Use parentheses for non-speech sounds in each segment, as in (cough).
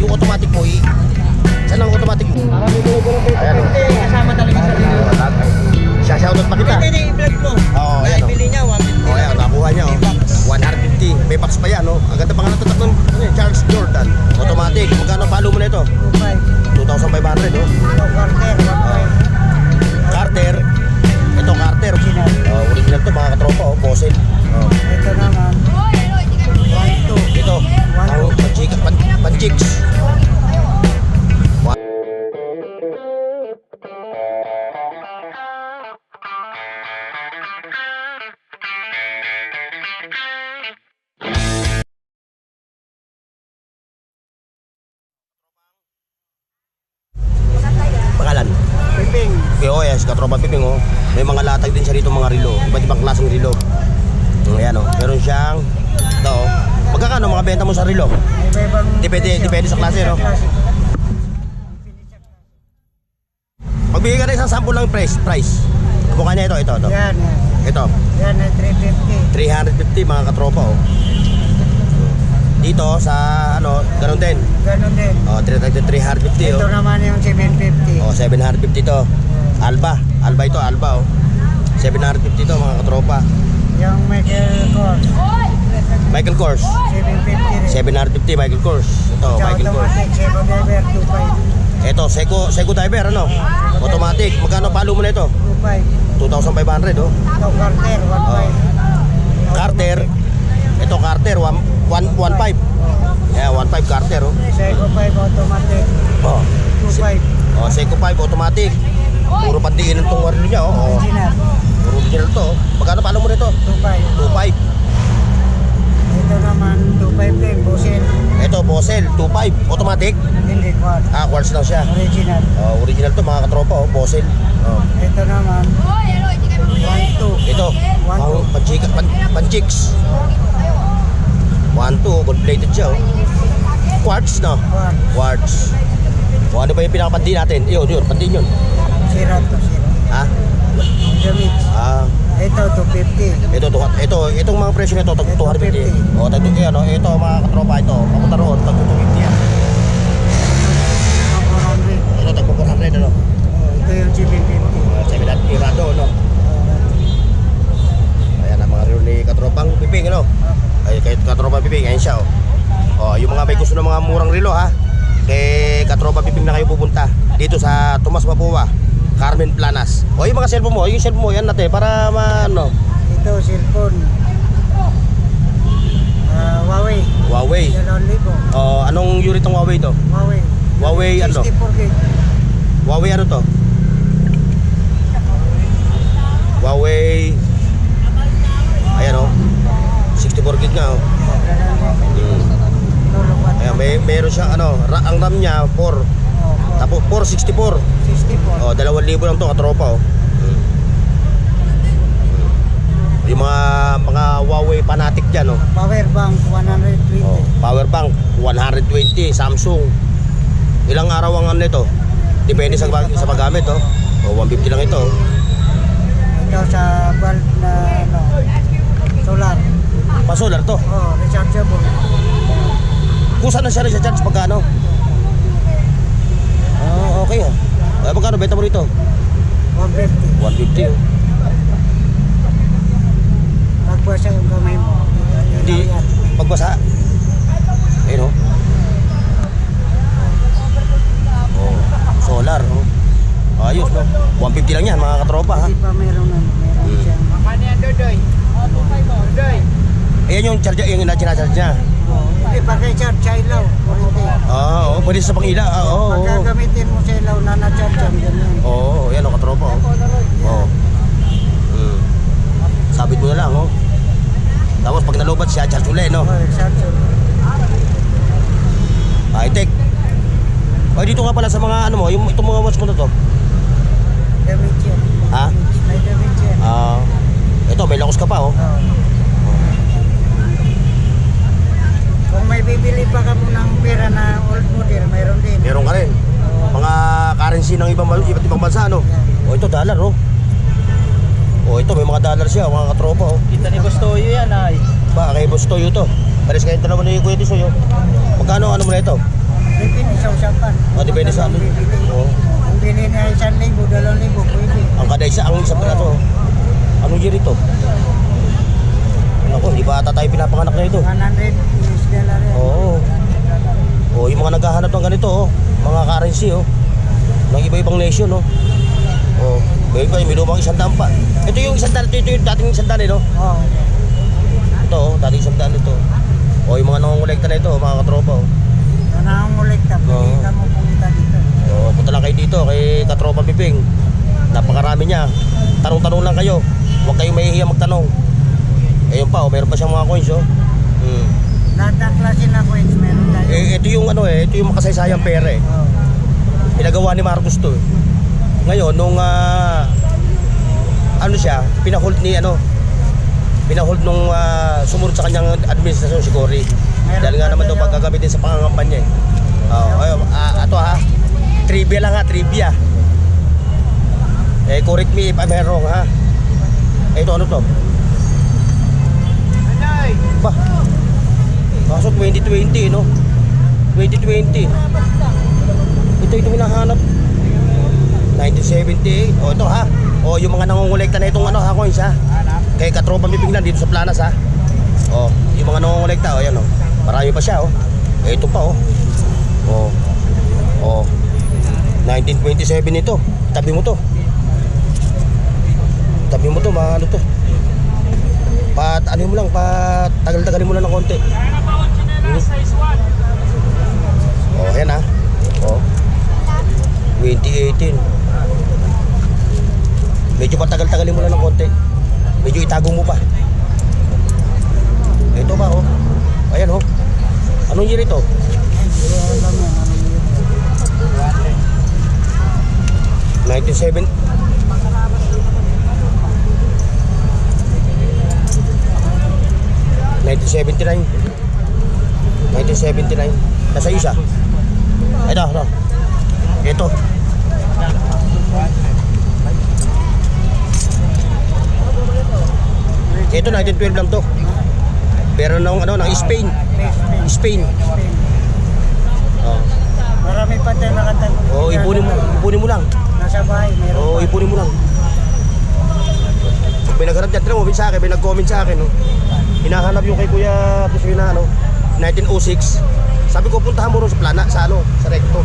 yung automatic mo, eh. Saan ang automatic mo? Ayan, oh. Eh, kasama talaga sa video. Siya oh, shoutout pa kita. Hindi, hindi, i-vlog mo. Oo, ayan, oh. Bili niya, 150. Oh, ayan, nakuha niya, oh. 150. May box pa yan, oh. Ang ganda pangalan ito, tatlong ano Charles Jordan. Automatic. Magkano palo mo na ito? 2,500, oh. Carter. Oh. Carter. Ito, Carter. Oh, original to, mga katropa, oh. Bossing. Oh. Ito naman. Ito. Ito. Ang panchiks. Pangalan? Piping, Okay, oh, yes, katropa piping oh. May mga latag din siya dito mga rilo. Iba't ibang klaseng rilo. Mm, Ayan oh. Meron siyang ito oh. Magkakano mga benta mo sa iba-ibang Depende- depende sa klase, no? Magbigay ka na isang sample ng price. Price. Mukha niya ito, ito, ito. Yan. Ito. Yan ay 350. 350 mga katropa oh. Dito sa ano, ganun din. Ganon din. Oh, 350 Ito oh. naman yung 750. Oh, 750 to. Alba. Alba ito, Alba oh. 750 to mga katropa. Yung Michael Kors, Michael Kors. 750 rin. 750 Michael Kors. Ito, Sa Michael Kors. automatic, second driver, 25. Ito, Seiko, Seiko Diver, ano? Automatic. Magkano palo mo na ito? 25. 2,500, oh. Ito, Carter, 15. Carter. Ito, Carter, 1.5. Yeah, 1.5 Carter, oh. Seiko 5 automatic, Oh, 25. oh Seiko 5 automatic. Puro pandiin ng tungwar niya, oh. Original, Puro original to. oh. Magkano palo mo nito? 25. 2.5. Ito naman, 25 din, Bosin. Ito, Bosel, 2.5. Automatic. Hindi, quad. Ah, quartz lang siya. Original. Oh, original to, mga katropa, oh. Bosel. Oh. Ito naman, 12. Ito, two. panchika, pan, panchiks. 1, 2, gold plated siya, oh. Quartz, no? Quad. Quartz. O ano ba yung pinakapandi natin? Yun, yun, pandi yun. Sira to, sira. Ha? Mix. Ah, Ito, 250. Ito, to, ito, itong mga presyo nito, tag 250. O, tag, yan, o, ito, mga katropa, ito, papunta roon, tag 250 yan. Ang 400. Ito, tag 400, ano? Oh, ito yung 750. Uh, 7 at irado, no? Ayan ang mga relo ni katropang piping, ano? Ay, kahit katropang piping, ayan siya, oh. O, yung mga may gusto ng mga murang relo, ha? Kay katropa piping na kayo pupunta. Dito sa Tomas Mapua, Carmen Planas. O, yung mga cellphone mo, yung cellphone mo, yan natin, para ma, ano, Ito, cellphone. Ah, Huawei. Huawei. Dalawang libo. O, anong unit ng Huawei to? Huawei. Huawei, ano? 64 gig. Huawei ano to? Huawei Ayan oh 64 gig nga oh at Ayan, may, meron siyang ano ra, Ang RAM niya 4 Oh, Tapos 464 64. Oh 2,000 lang to katropa oh hmm. Yung mga mga Huawei fanatic dyan oh Power bank, 120. Oh, power bank 120 Samsung. Ilang araw ang ano nito? Depende sa sa paggamit oh. Oh, 150 lang ito. Ito sa bulb na ano, solar. Pa-solar to. Oh, rechargeable. Kung saan na siya recharge pagkano? Ah, okay ah. Ay, magkano benta mo rito? 150. 150 oh. Nagbasa yung kamay mo. Hindi pagbasa. Ayun oh. Oh, solar oh. Ayos no. 150 lang yan mga katropa ha. Hindi pa meron na. Meron Hmm. siyang. Paano yan, Dodoy? Dodoy? Ayan yung charger yung na-charge niya. Oh, hindi pa kay charge sa ilaw. Kurente. Ah, oo, pwede sa pangila. Ah, oo. oo. Pagka gamitin mo sa ilaw na na-charge yan, ganyan. Oo, oh, yan o, katropa. Oh. Oo. Mm. Sabit mo na lang, oh. Tapos pag ulit, no? Oh, rechargeable. High-tech. O, dito nga pala sa mga, ano mo, yung itong mga watch mo na to. Damage yan. Ha? May yan. Ah, ito, may lakos ka pa, oh. Oh. Kung may bibili pa ka mo ng pera na old model, mayroon din. Meron ka rin. Mga currency ng ibang, iba't ibang bansa, no? O, ito, dollar, oh. O, ito, may mga dollar siya, mga katropa, oh. Kita ni Gustoyo yan, ay. Ba, kay Boss Toyo to. Pares kayo dalawa ni Kuya Tisoy, oh. Magkano, ano mo na ito? Depende sa usapan. Oh, depende sa ano. Oo. Kung bili na isang libo, dalawang libo, pwede. Ang kada isa, ang isang piraso. Anong year ito? Ako, hindi pa ata tayo pinapanganak na ito. 100 US dollar yan. Oo. Oh, yung mga naghahanap ng ganito, oh. Mga currency, oh. ng iba-ibang nation? Oh, iba iba, may lumang isang daan pa. Ito yung isang daan, ito, ito yung dating isang daan, eh, no? Oo. Ito, oh, dating isang daan ito. O, yung mga nangongolekta na ito, mga katropa, oh. Na nangungulikta, pwede Oo. ka mo pumunta dito. O, punta lang kayo dito kay Katropa Piping. Napakarami niya. Tanong-tanong lang kayo. Huwag kayong mahihiya magtanong. Ayun pa, oh, meron pa siyang mga coins, oh. Hmm. Lahat ng klase na coins meron tayo. Eh, ito yung ano eh, ito yung makasaysayang pera eh. Oo. Pinagawa ni Marcos to eh. Ngayon, nung ah, ano siya, pinahold ni ano, pinahold nung ah, sumunod sa kanyang administrasyon si Cory. Dahil nga naman daw pagkagamitin sa pangangampanya eh. Oh, ayun, ah, ato ha. Trivia lang ha, trivia. Eh, correct me if I'm wrong ha. Eh, ito ano to? Aday! Ba? Kaso 2020 no? 2020. Ito ito hinahanap. 1978. O ito ha. O yung mga nangongolekta na itong ano ha coins ha. Kay Katropa Pipinglan dito sa Planas ha. O yung mga nangongolekta o yan o. Marami pa siya o. Eh, ito pa o. O. O. 1927 ito. Tabi mo to. Tabi mo to mga ano to. Pat ano mo lang, pat tagal-tagalin mo lang ng konti. Hmm. Oh, yan ah. Oh. 2018. Medyo patagal-tagalin mo lang ng konti. Medyo itago mo pa. Ito ba oh. Ayan oh. Anong year ito? Yun. 1970. Nineteen seventy nine. Nineteen seventy nine. Nasa isa. Ito, ito. Ito. Ito 1912 lang to. Pero nung ano, ng Spain. Spain. Oh, Marami pa tayo nakatagong. oh ipunin mo, ipunin mo lang. Nasa bahay, meron oh, ipunin mo lang. May nagharap dyan, mo, sa akin, may nag-comment sa akin, no? Hinahanap yung kay Kuya Tisoy na, ano, 1906. Sabi ko, puntahan mo rin sa plana, sa ano, sa recto.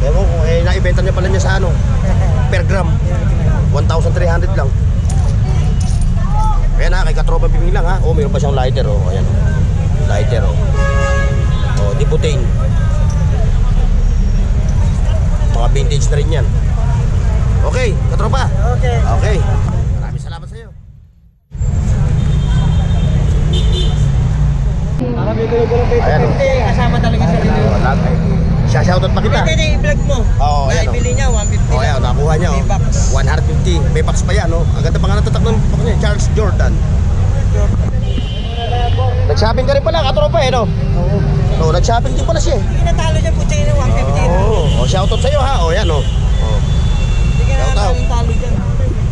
Ewan ko, eh, naibenta niya pala niya sa ano, per gram. 1,300 lang. Ayan ha, kay Katropa Piming lang ha. Oh, mayroon pa siyang lighter, oh. Ayan. Lighter, oh. Oh, di puting. Mga vintage na rin yan. Okay, Katropa. Okay. Okay. Maraming salamat sa iyo. Ayan o. Kasama talaga sa review. Shoutout pa kita. Pwede i-vlog mo. Oo, ayan o. Naibili niya, 150 Oh, ayan, nakuha niya oh. May box. 150. May box pa yan oh. Ang ganda pa nga natatak ng box niya, Charles Jordan. Nag-shopping ka rin pala, katropa eh no? Oo. Oo, nag-shopping din pala siya eh. Hindi natalo dyan, putya yun, 150 lang. Oo, oh, shoutout sa iyo ha. Oh, yan oh. Oh. Hindi out. natalo talo dyan.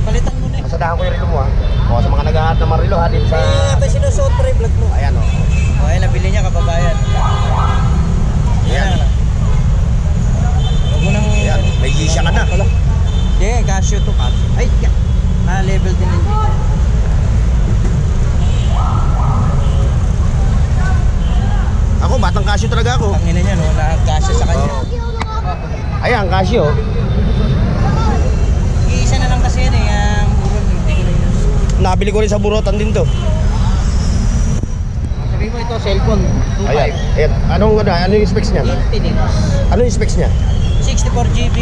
Palitan mo na eh. Kasadahan ko yung relo mo ha. Oh, sa mga naghahanap ng marilo ha dito sa Kaya nga ba sinusuot pa rin vlog mo? Ayan oh. O, ayan, nabili niya kababayan. Ayan. Huwag Ayan, may gisya ka na. Hindi, casio to casio. Ay, ka. Na-level din yun. Ako, batang Casio talaga ako. Tangina niya, no? Na-casio sa kanya. Oo. Ayan, Casio. Iisa na lang kasi yan eh. Ang hindi ko na yun. Nabili ko rin sa Burotan din to. Sabi mo ito, cellphone. 2.5. Ayan. Ayan. Anong ano, ano yung specs niya? Infinix. Ano yung specs niya? 64 GB,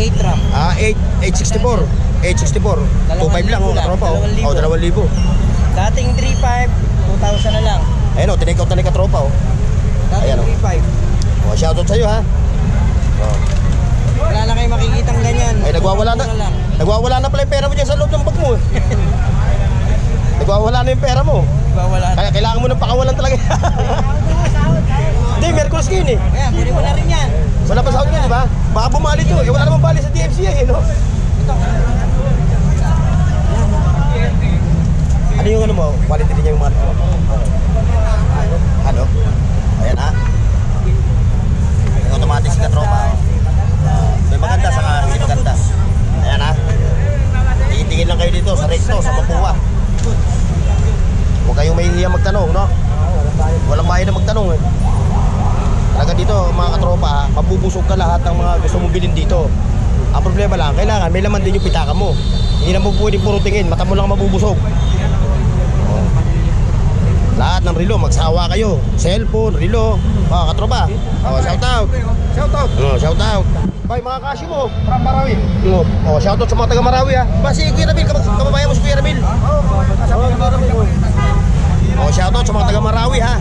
8 RAM. Ah, 8 864. 864. 25 lang oh, katropa oh. Oh, 2,000. Dating 3.5, 2,000 na lang. Ayun oh, na ni katropa oh. Dating Ayan, oh. 3.5. Oh, shoutout sa iyo ha. Oh. Wala na kayo makikitang ganyan. Ay nagwawala na. Lang. Nagwawala na pala yung pera mo diyan sa loob ng bag mo. eh. (laughs) nagwawala na yung pera mo. Diba wala na? Kaya kailangan mo ng pakawalan talaga. (laughs) Hindi, Merkulis kayo eh. Ayan, kunin mo na rin yan. Wala pa sahod niya, di ba? Baka bumali to. Eh, wala namang bali sa DMCA, eh, no? Ito. Ano yung ano mo? Quality din yung mga Ano? Ayan ha. Automatic sa tropa. Uh, may maganda saka hindi maganda. Ayan ha. Tingin-tingin lang kayo dito sa recto, sa Papua. Huwag kayong mahihiya magtanong, no? Walang bayad na magtanong eh. Talaga dito mga katropa, ha, mabubusog ka lahat ng mga gusto mong bilhin dito. Ang problema lang, kailangan may laman din yung pitaka mo. Hindi na mo pwedeng puro tingin, mata mo lang mabubusog. Oh. Lahat ng relo, magsawa kayo. Cellphone, relo, mga katropa. Oh, shout out. Shout out. Oh, shout out. Bye mga kasyo mo. From Marawi. Oh, oh shout out sa mga taga Marawi ha. Ba si Kuya kam- kababayan mo si Kuya Ramil. Oh, shout out sa mga taga Marawi ha.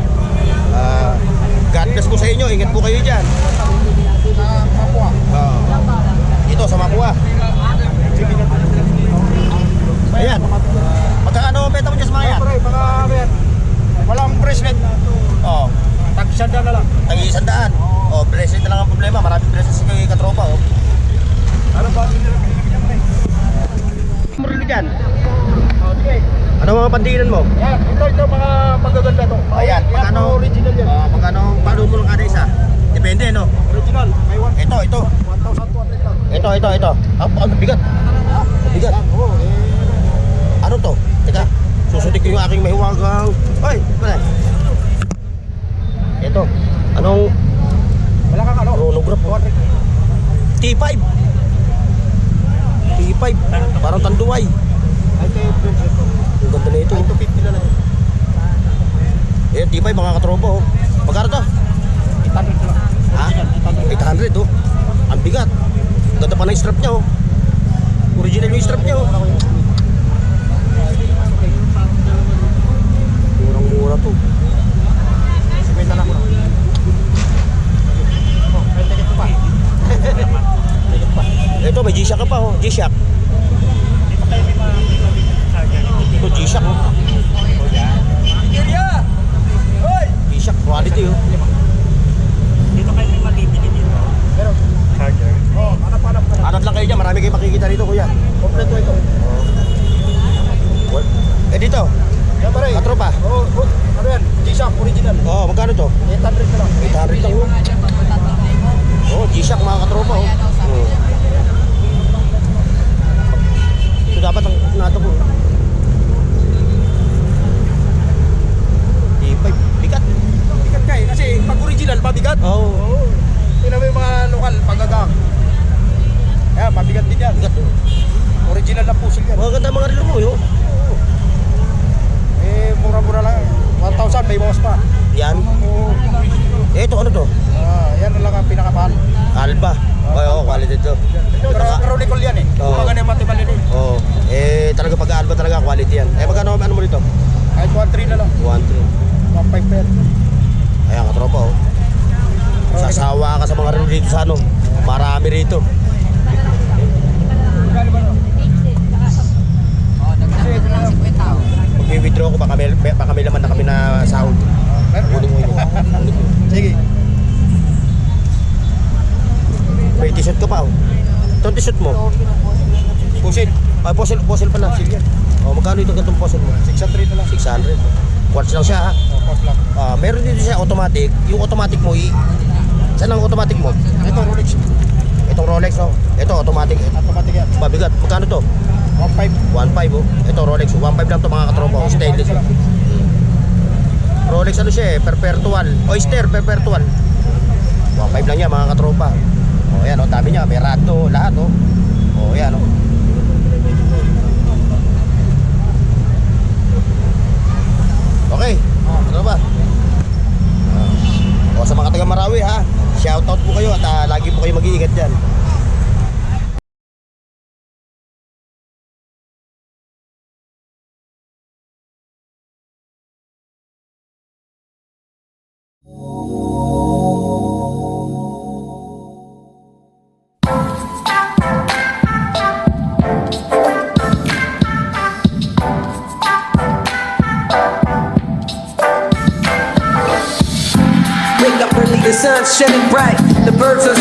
Ah, God bless po sa inyo. Ingat po kayo diyan. Oh. Dito sa Mapua. Ayan. Magkano ang benta mo dyan sa mga yan? Pre, baka yan. Walang bracelet. Oh, Tagsanda na lang. tagi isandaan. Oh, bracelet na lang ang problema. Maraming bracelet sa kay katropa oh. Ano ba? Mo rin dyan. Ano mga pandilan mo? Yan, ito ito mga magaganda to. Ayan, Yan, magkano? original yan. Oh, magkano paano mo lang kada isa? Depende no. Original. May one. Ito, ito. 1,200 lang. Ito, ito, ito. Ang ang bigat. Ang bigat. Oo. Eh, Ano to? Teka, susutik ko yung aking mahiwagang... Hoy, pala. Ito. Anong wala kang ano? chronograph? T5. T5. Parang tanduay. Ay, kay bracelet. Ang ganda na ito. Ay, 250 na lang. Eh, T5 mga katropa oh. Magkano to? 800 lang. Ha? Original, 800. 800 oh. Ang bigat. Ganda pa ng strap niya oh. Original yung strap niya oh. Murang-mura to. Sige, na lang ko. Pa. Ito may G-Shock ka pa oh. G-Shock. Ito G-Shock oh. Area! Hoy! G-Shock quality oh. Dito kayo may mabibili dito. Meron. Charger. Oh, hanap-hanap ka na. Anat lang kayo dyan. Marami kayo makikita dito kuya. Kompleto ito. What? Eh dito. Yan pare. Katropa. Oh, oh, ano yan? G-Shock original. Oh, magkano to? 800 na lang. 800 lang oh. Oh, G-Shock mga katropa oh. Hmm. Ito dapat ang nato ko. T5. Bigat. Bigat ka eh, kasi pag original, mabigat. Oh. Oo. Tingnan mo yung mga lokal, pagagang. Yan, mabigat din yan. Bigat oh. Original na puzzle yan. Mga ganda mga relo mo yo. Eh, mura-mura lang. 1,000, may bawas pa. Yan. Oo. Eh, ito ano to? Ah, yan na lang ang pinakamahal. Alba. Oh, oh quality to. Pero, pero Nicol yan eh. Oo. Mga ganyan matibal yun eh. Oh, eh talaga pag alba talaga quality yan. Eh magkano ano mo dito? Kahit 1,3 na lang. 1 3. 1,500 pa yan. Ayan katropa oh. Sasawa ka sa mga relo dito sa ano. Marami rito. Pag withdraw ko baka may, baka may laman na kami na sahod. Kunin mo yun. Sige. May t-shirt ka pa oh. Ito ang t-shirt mo. Puzzle. Ay, puzzle, puzzle pala. Sige. Oh, magkano ito gantong puzzle mo? 600 na lang. 600. Quartz lang siya ha. Oh, cost lang. Ah, meron dito siya automatic. Yung automatic mo, i Saan ang automatic mo? Ito, Rolex. Itong Rolex, no? Ito, automatic. Automatic yan. Mabigat. Magkano to? 1,500. 1.5, oh. Ito, Rolex. 1.5 lang to mga katropa. oh. Stainless. lang. Hmm. Rolex ano siya eh, perpetual. Oyster, perpetual. 1.5 lang yan mga katropa. Oh, yan, oh, dami niya. May rado, lahat, oh. Oh, yan, oh. Okay, ano ba? Ah. O sa mga taga Marawi ha, shoutout po kayo at ah, lagi po kayo mag-iingat dyan. words